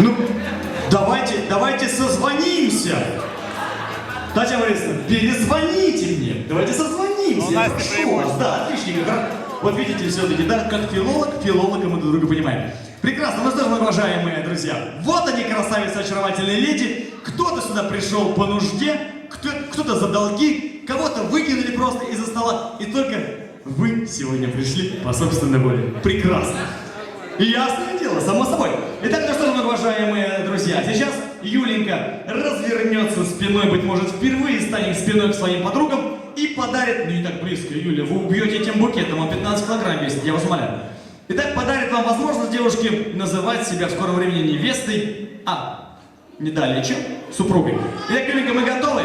Ну, давайте, давайте созвонимся. Татьяна Борисовна, перезвоните мне. Давайте созвонимся. Ну, Я прошу вас. Да, отличненько. как- Вот видите, все-таки, да, как филолог, филолога мы друг друга понимаем. Прекрасно, ну что ж, уважаемые друзья, вот они, красавицы, очаровательные леди. Кто-то сюда пришел по нужде, кто- кто-то за долги, кого-то выкинули просто из-за стола, и только вы сегодня пришли по собственной воле. Прекрасно. И ясное дело, само собой. Итак, ну что ж, мои уважаемые друзья, сейчас Юленька развернется спиной, быть может, впервые станет спиной к своим подругам и подарит, ну не так близко, Юля, вы убьете этим букетом, он 15 килограмм весит, я вас умоляю. Итак, подарит вам возможность, девушки, называть себя в скором времени невестой, а, не далее, чем супругой. Итак, Юленька, мы готовы?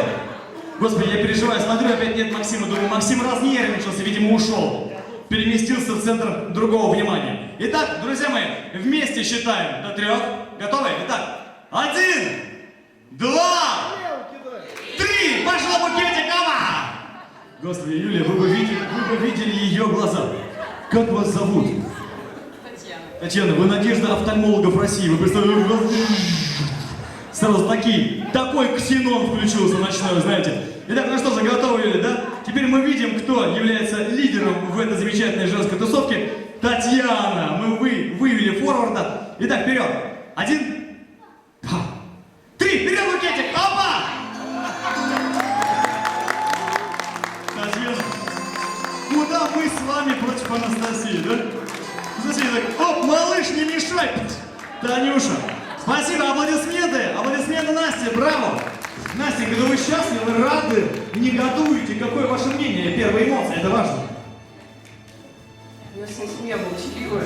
Господи, я переживаю, смотрю, опять нет Максима, думаю, Максим разнервничался, видимо, ушел. Переместился в центр другого внимания. Итак, друзья мои, вместе считаем до трех. Готовы? Итак, один, два, три, пошел букетик, ама! Господи, Юлия, вы бы видели, вы бы видели ее глаза. Как вас зовут? Татьяна. Татьяна, вы надежда офтальмологов России. Вы представляете? Сразу такие, такой ксенон включился ночной, знаете. Итак, ну что же, готовы ли, да? В этой замечательной женской тусовке. Татьяна, мы вы, вывели форварда. Итак, вперед. Один, два, три, вперед, букетик, опа! Татьяна, куда мы с вами против Анастасии, да? Знаете, так, оп, малыш, не мешай! Танюша, спасибо, аплодисменты, аплодисменты Насте, браво! Настя, когда вы счастливы, рады, негодуете, какое ваше мнение? Первые эмоции, это важно. Семья молчаливая.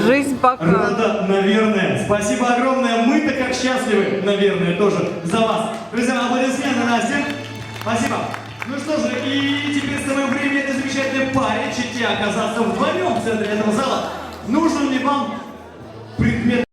Жизнь пока. Рада, наверное. Спасибо огромное. Мы-то как счастливы, наверное, тоже за вас. Друзья, аплодисменты, Настя. Спасибо. Ну что же, и теперь самое время этой замечательной паре чете оказаться вдвоем в центре этого зала. Нужен ли вам предмет